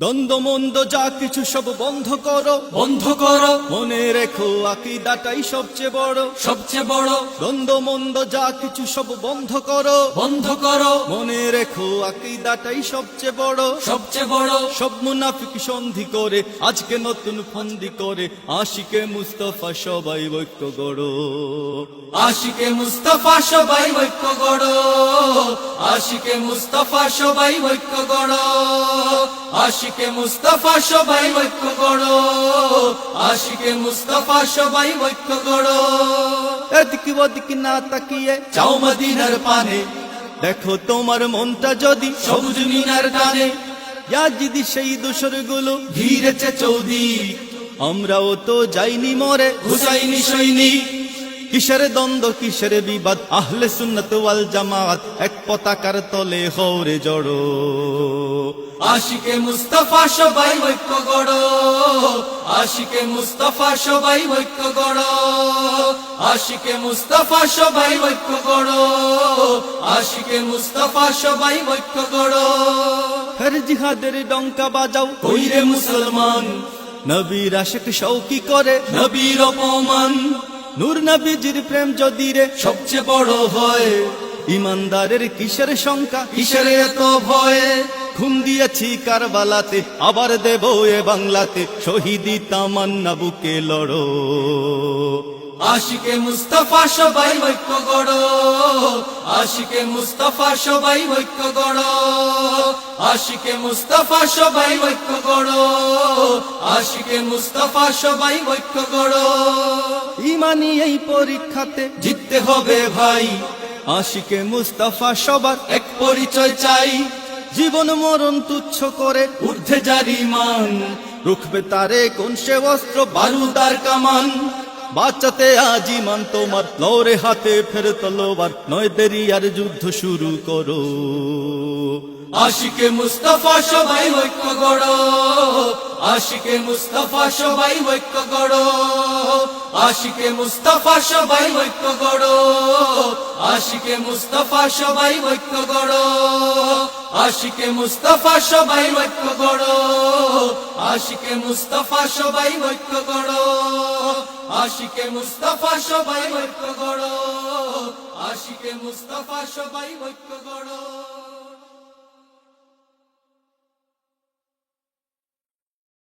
দ্বন্দ্ব মন্দ যা কিছু সব বন্ধ করো। বন্ধ করো। মনে রেখো আকিদাটাই সবচেয়ে বড়। সবচেয়ে বড়। দ্বন্দ্ব মন্দ যা কিছু সব বন্ধ করো। বন্ধ করো। মনে রেখো আকিদাটাই সবচেয়ে বড়। সবচেয়ে বড়। সব মুনাফিক সন্ধি করে আজকে নতুন ফন্দি করে আশিকে মুস্তফা সবাই ঐক্য গড়ো। আশিকে মুস্তফা সবাই ঐক্য গড়। আশিকে মুস্তফা সবাই ঐক্য গড়। আশিকে মুস্তাফা সবাই ঐক্য গড় আশিকে মুস্তাফা সবাই ঐক্য গড় এদিক ওদিক না তাকিয়ে চাও মদিনার পানে। দেখো তোমার মনটা যদি সবুজ মিনার টানে। ইয়াজিদি সেই দোসরগুলো ঘিরেছে চৌদি আমরাও তো যাইনি মরে। হুসাইনি সৈনিক। কিসের দ্বন্দ্ব কিসের বিবাদ? আহলে সুন্নত ওয়াল জামাত এক পতাকার তলে হৌরে জড়ো। আশিকে মুস্তফা সবাই ঐক্য গড়। আশিকে মুস্তফা সবাই ঐক্য গড়। আশিকে মুস্তফা সবাই ঐক্য গড়। আশিকে মুস্তফা সবাই ঐক্য গড়। ফের জিহাদের ডঙ্কা বাজাও। কইরে মুসলমান নবীর আশেক শৌকি করে। নবীর অপমান নূর নবীজির প্রেম যদি রে সবচেয়ে বড় হয়, ইমানদারের কিসের শঙ্কা কিসের এত ভয়? খুন দিয়েছি কারবালাতে, আবার দেব এ বাংলাতে, শহীদি তামান্না বুকে লড়ো। আশিকে মুস্তাফা সবাই ঐক্য গড়, আশিকে মুস্তাফা সবাই ঐক্য গড়, আশিকে মুস্তাফা সবাই ঐক্য গড়, আশিকে মুস্তাফা সবাই ঐক্য গড়। ইমানি এই পরীক্ষাতে। জিততে হবে ভাই। আশিকে মুস্তাফা সবার এক পরিচয় চাই। জীবন মরণ তুচ্ছ করে। ঊর্ধ্বে জারি মান। রুখবে তারে কোন সে অস্ত্র? বারুদার কামান। বাঁচাতে আজিমান তোমার। লরে হাতে ফের তলোবার নয় দেরি আর যুদ্ধ শুরু করো। আশিকে মুস্তাফা সবাই ঐক্য গড়। আশিকে মুস্তাফা সবাই ঐক্য গড়। আশিকে মুস্তাফা সবাই ঐক্য গড়। আশিকে মুস্তাফা সবাই ঐক্য গড়। আশিকে মুস্তাফা সবাই ঐক্য গড়। আশিকে মুস্তাফা সবাই ঐক্য গড়। আশিকে মুস্তাফা সবাই ঐক্য গড়। আশিকে মুস্তাফা সবাই ঐক্য গড়।